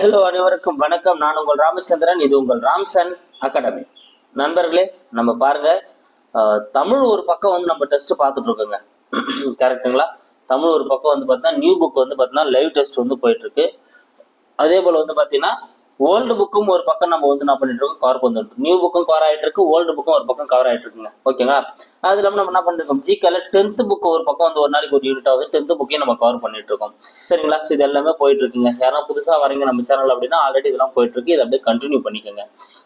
Hello அனைவருக்கும் வணக்கம். நான் உங்கள் ராமச்சந்திரன் இது உங்கள் ராம்சன் அகாடமி. நண்பர்களே நம்ம பாருங்க தமிழ் ஒரு பக்கம் வந்து நம்ம டெஸ்ட் பார்த்துட்டு இருக்கோங்க கரெக்ட்டுங்களா தமிழ் ஒரு பக்கம் வந்து பார்த்தீங்கன்னா நியூ புக் வந்து பார்த்தீங்கன்னா லைவ் டெஸ்ட் வந்து போயிட்டு இருக்கு அதே போல வந்து பார்த்தீங்கன்னா ஓல்டு புக்கும் ஒரு பக்கம் நம்ம வந்து என்ன பண்ணிட்டு இருக்கோம் கவர் பண்ணிட்டு நியூ புக்கும் கவர் ஆகிட்டு இருக்கு ஓல்டு புக்கும் ஒரு பக்கம் கவர் ஆகிட்டு இருக்குங்க. ஓகேங்களா அது இல்லாமல் நம்ம என்ன பண்ணிருக்கோம் ஜிகேல டென்த் புக் ஒரு பக்கம் வந்து ஒரு நாளைக்கு ஒரு யூனிட் ஆகுது டென்த் புக்கையும் நம்ம கவர் பண்ணிட்டு இருக்கோம். சரிங்களா? ஸோ இது எல்லாமே போயிட்டு இருக்குங்க. யாரும் புதுசாக வரீங்க நம்ம சேனல் அப்படின்னா ஆல்ரெடி இதெல்லாம் போயிட்டு இருக்கு. இதை அப்படியே கண்டினியூ பண்ணிக்கோங்க.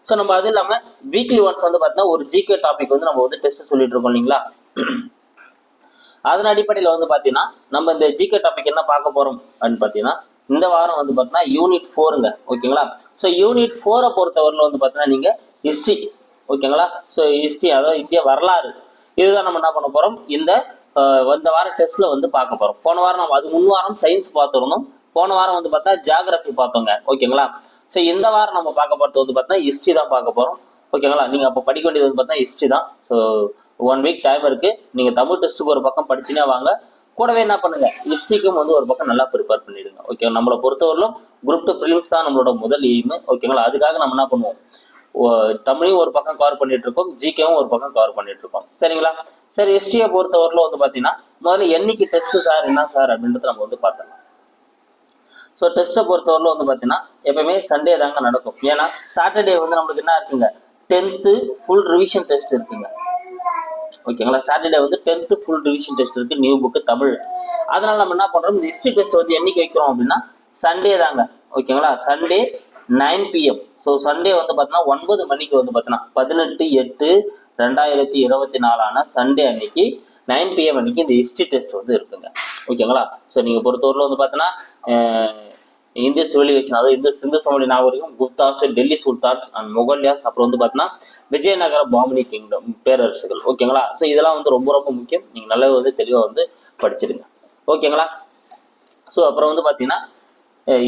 ஸோ நம்ம அது இல்லாமல் வீக்லி ஒன்ஸ் வந்து பார்த்தீங்கன்னா ஒரு ஜிகே டாபிக் வந்து நம்ம வந்து டெஸ்ட் சொல்லிட்டு இருக்கோம் இல்லைங்களா? அதன் அடிப்படையில் வந்து பார்த்தீங்கன்னா நம்ம இந்த ஜிகே டாபிக் என்ன பார்க்க போறோம் அப்படின்னு பார்த்தீங்கன்னா இந்த வாரம் வந்து பார்த்தீங்கன்னா யூனிட் ஃபோருங்க ஓகேங்களா ஸோ யூனிட் ஃபோரை பொறுத்தவரையில் வந்து பார்த்தீங்கன்னா நீங்கள் ஹிஸ்ட்ரி ஓகேங்களா ஸோ ஹிஸ்ட்ரி அதாவது இந்திய வரலாறு. இதுதான் நம்ம என்ன பண்ண போகிறோம் இந்த இந்த வாரம் டெஸ்ட்டில் வந்து பார்க்க போகிறோம் போன வாரம் நம்ம அது முன் வாரம் சயின்ஸ் பார்த்துருந்தோம். போன வாரம் வந்து பார்த்தா ஜாகிரபி பார்த்தோங்க ஓகேங்களா ஸோ இந்த வாரம் நம்ம பார்க்க போகிறது வந்து பார்த்தீங்கன்னா ஹிஸ்ட்ரி தான் பார்க்க போகிறோம் ஓகேங்களா நீங்கள் அப்போ படிக்க வேண்டியது வந்து பார்த்தீங்கன்னா ஹிஸ்ட்ரி தான். ஸோ ஒன் வீக் டைம் இருக்குது நீங்கள் தமிழ் டெஸ்ட்டுக்கு ஒரு பக்கம் படிச்சுனே வாங்க. கூடவே என்ன பண்ணுங்க? ஹிஸ்ட்ரிக்கும் வந்து ஒரு பக்கம் நல்லா ப்ரிப்பேர் பண்ணிடுங்க. ஓகே நம்மளை பொறுத்தவரையிலும் குரூப் டூ ப்ரிலிம்ஸ் தான் நம்மளோட முதல் எய்ம் ஓகேங்களா அதுக்காக நம்ம என்ன பண்ணுவோம்? ஓ- தமிழையும் ஒரு பக்கம் கவர் பண்ணிட்டு இருக்கோம் ஜிகேவும் ஒரு பக்கம் கவர் பண்ணிட்டு இருக்கோம். சரிங்களா? சரி ஹிஸ்ட்ரியை பொறுத்தவரையிலும் வந்து பாத்தீங்கன்னா முதல்ல என்னைக்கு டெஸ்ட் சார் என்ன சார் அப்படின்றத நம்ம வந்து பார்த்தோம் ஸோ டெஸ்ட்டை பொறுத்தவரையிலும் வந்து பார்த்தீங்கன்னா எப்பவுமே சண்டே தாங்க நடக்கும். ஏன்னா சாட்டர்டே வந்து நம்மளுக்கு என்ன இருக்குங்க? டென்த்து ஃபுல் ரிவிஷன் டெஸ்ட் இருக்குங்க. ஓகேங்களா சாட்டர்டே வந்து டென்த்து ஃபுல் ரிவிஷன் டெஸ்ட் இருக்குது நியூ புக்கு தமிழ். அதனால் நம்ம என்ன பண்ணுறோம் இந்த ஹிஸ்ட்ரி டெஸ்ட் வந்து என்னைக்கு வைக்கிறோம் அப்படின்னா சண்டே தாங்க. ஓகேங்களா Sunday nine PM so Sunday வந்து பார்த்தீங்கன்னா ஒன்பது மணிக்கு வந்து பார்த்தீங்கன்னா பதினெட்டு எட்டு ரெண்டாயிரத்தி இருபத்தி நாலான சண்டே அன்னைக்கு நைன் பிஎம் அன்னைக்கு இந்த ஹிஸ்ட்ரி டெஸ்ட் வந்து இருக்குங்க. ஓகேங்களா ஸோ நீங்கள் பொறுத்தவரையில் வந்து பார்த்தீங்கன்னா இந்திய சிவிலைசேஷன் அதாவது இந்த சிந்து சமவெளி நாகரிகம் குப்தாஸ் டெல்லி சுல்தான்ஸ் அண்ட் முகல்யாஸ் அப்புறம் வந்து பார்த்தீங்கன்னா விஜயநகர பாமினி கிங்டம் பேரரசுகள். ஓகேங்களா ஸோ இதெல்லாம் வந்து ரொம்ப ரொம்ப முக்கியம். நீங்கள் நல்லா வந்து தெளிவாக வந்து படிச்சிடுங்க ஓகேங்களா ஸோ அப்புறம் வந்து பார்த்தீங்கன்னா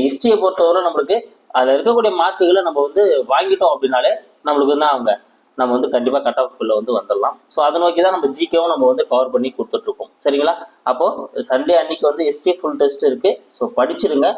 ஹிஸ்ட்ரியை பொறுத்தவரை நம்மளுக்கு அதில் இருக்கக்கூடிய மார்க்குகளை நம்ம வந்து வாங்கிட்டோம் அப்படின்னாலே நம்மளுக்கு வந்து அவங்க நம்ம வந்து கண்டிப்பாக கட் ஆஃப் வந்து வந்துடலாம். ஸோ அதை நோக்கி தான் நம்ம ஜிகேவும் நம்ம வந்து கவர் பண்ணி கொடுத்துட்ருக்கோம் சரிங்களா? அப்போ சண்டே அன்னைக்கு வந்து ஹிஸ்ட்ரி ஃபுல் டெஸ்ட் இருக்கு. ஸோ படிச்சிருங்க.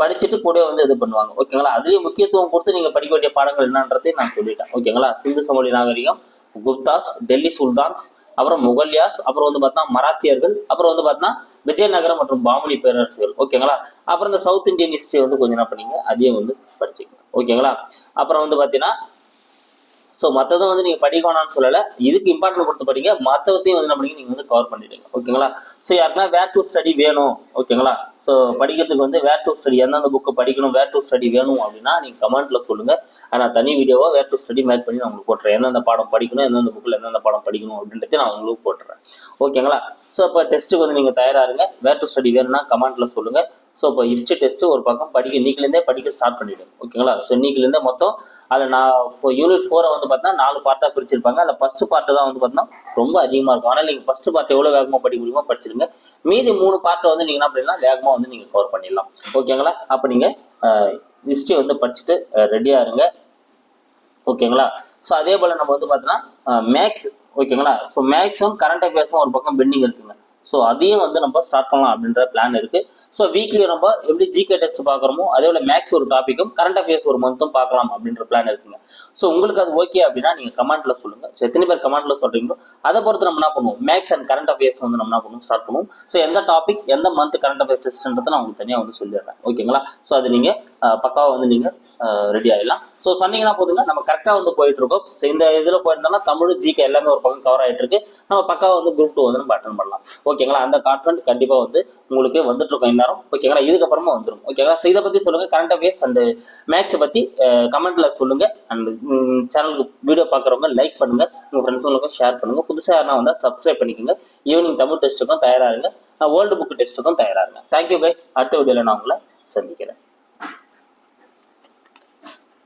படிச்சுட்டு கூட வந்து இது பண்ணுவாங்க. ஓகேங்களா அதுலேயும் முக்கியத்துவம் கொடுத்து நீங்கள் படிக்க வேண்டிய பாடங்கள் என்னன்றதையும் நான் சொல்லிட்டேன். ஓகேங்களா சிந்து சமொழி நாகரிகம் குப்தாஸ் டெல்லி சுல்தான்ஸ் அப்புறம் முகல்யாஸ் அப்புறம் வந்து பார்த்தீங்கன்னா மராத்தியர்கள் அப்புறம் வந்து பார்த்தீங்கன்னா விஜயநகரம் மற்றும் பாமணி பேரரசுகள். ஓகேங்களா அப்புறம் இந்த சவுத் இந்தியன் ஹிஸ்ட்ரி வந்து கொஞ்சம் என்ன பண்ணீங்க? அதையும் வந்து படிச்சுக்கங்க. ஓகேங்களா அப்புறம் வந்து பார்த்தீங்கன்னா ஸோ மற்றதும் வந்து நீங்கள் படிக்க வேணாம்னு சொல்லலை. இதுக்கு இம்பார்ட்டன்ட் கொடுத்து படிங்க. மற்றவத்தையும் வந்து என்ன நீங்கள் வந்து கவர் பண்ணிடுங்க. ஓகேங்களா ஸோ யாருக்குன்னா வேர் டு ஸ்டடி வேணும். ஓகேங்களா ஸோ படிக்கிறதுக்கு வந்து வேர் டு ஸ்டடி எந்தெந்த புக்கு படிக்கணும் வேர் டு ஸ்டடி வேணும் அப்படின்னா நீங்கள் கமெண்ட்ல சொல்லுங்கள் நான் தனி வீடியோவாக வேர் டு ஸ்டடி மேட் பண்ணி நான் உங்களுக்கு போட்டுறேன். எந்தெந்த பாடம் படிக்கணும் எந்தெந்த புக்கில் எந்தெந்த பாடம் படிக்கணும் அப்படின்றத நான் உங்களுக்கு போட்டுறேன். ஓகேங்களா ஸோ இப்போ டெஸ்ட்டுக்கு வந்து நீங்கள் தயாராக இருங்க. வேர் டு ஸ்டடி வேணும்னா கமெண்ட்ல சொல்லுங்கள் ஸோ இப்போ ஹிஸ்ட்ரி டெஸ்ட்டு ஒரு பக்கம் படிக்க இன்னைக்குலேருந்தே படிக்க ஸ்டார்ட் பண்ணிவிடுங்க ஓகேங்களா ஸோ இன்னைக்குலேருந்தே மொத்தம் அதில் நான் யூனிட் ஃபோரை வந்து பார்த்தீங்கன்னா நாலு பார்ட்டாக பிரிச்சிருப்பாங்க. அதில் ஃபஸ்ட்டு பார்ட்டு தான் வந்து பார்த்தீங்கன்னா ரொம்ப அதிகமாக இருக்கும். ஆனால் நீங்கள் ஃபஸ்ட்டு பார்ட் எவ்வளோ வேகமாக படிக்க முடியுமோ படிச்சிருங்க மீதி மூணு பார்ட்டை வந்து நீங்கள் என்ன பண்ணிடலாம்? வேகமாக வந்து நீங்கள் கவர் பண்ணிடலாம். ஓகேங்களா அப்போ நீங்கள் ஹிஸ்ட்ரி வந்து படிச்சுட்டு ரெடியாக இருங்க. ஓகேங்களா ஸோ அதே போல் நம்ம வந்து பார்த்தோன்னா மேக்ஸ் ஓகேங்களா ஸோ மேக்ஸும் கரண்ட் அஃபேர்ஸும் ஒரு பக்கம் பெண்டிங் இருக்குங்க. ஸோ அதையும் வந்து நம்ம ஸ்டார்ட் பண்ணலாம் அப்படின்ற பிளான் இருக்கு. ஸோ வீக்லி நம்ம எப்படி ஜிகே டெஸ்ட் பார்க்குறோமோ அதே போல் மேக்ஸ் ஒரு டாப்பிக்கும் கரண்ட் அஃபேர்ஸ் ஒரு மந்த்தும் பார்க்கலாம் அப்படின்ற பிளான் இருக்குங்க. ஸோ உங்களுக்கு அது ஓகே அப்படின்னா நீங்கள் கமாண்டில் சொல்லுங்கள் ஸோ எத்தனை பேர் கமாண்டில் சொல்கிறீங்களோ அதை பொறுத்து நம்ம என்ன பண்ணுவோம்? மேக்ஸ் அண்ட் கரண்ட் அஃபேர்ஸ் வந்து நம்ம என்ன பண்ணுவோம்? ஸ்டார்ட் பண்ணுவோம். ஸோ எந்த டாபிக் எந்த மந்த் கரண்ட் அஃபேர்ஸ் டெஸ்ட்ன்றதை நான் உங்களுக்கு தனியாக வந்து சொல்லிடுறேன். ஓகேங்களா ஸோ அது நீங்கள் பக்காவாக வந்து நீங்கள் ரெடி ஆகிடலாம் ஸோ சொன்னீங்கன்னா போதுங்க. நம்ம கரெக்டாக வந்து போயிட்டு இருக்கோம் ஸோ இந்த இதில் போயிருந்தோம்னா தமிழ் ஜிகே எல்லாமே ஒரு பக்கம் கவர் ஆகிட்டு இருக்கு நம்ம பக்காவாக வந்து குரூப் டூ வந்து நம்ம அட்டன் பண்ணலாம். ஓகேங்களா அந்த கான்ஃபிடன்ட் கண்டிப்பாக வந்து உங்களுக்கு வந்துட்டு இருக்கோம் இந்நேரம் ஓகேங்களா இதுக்கப்புறமா வந்துடும் ஓகேங்களா ஸோ இதை பற்றி சொல்லுங்க. கரண்ட் அஃபேர்ஸ் அண்ட் மேக்ஸை பற்றி கமெண்ட்ல சொல்லுங்க. அண்ட் சேனலுக்கு வீடியோ பார்க்குறவங்க லைக் பண்ணுங்க. உங்க ஃப்ரெண்ட்ஸுங்களுக்கும் ஷேர் பண்ணுங்க. புதுசாக நான் வந்தால் சப்ஸ்கிரைப் பண்ணிக்கோங்க. ஈவினிங் தமிழ் டெஸ்ட்டுக்கும் தயாராக இருங்க. வேர்ல்டு புக் டெஸ்ட்டுக்கும் தயாராகுங்க தேங்க்யூ கைஸ் அடுத்த வீடியோவில் நான் உங்களை சந்திக்கிறேன்.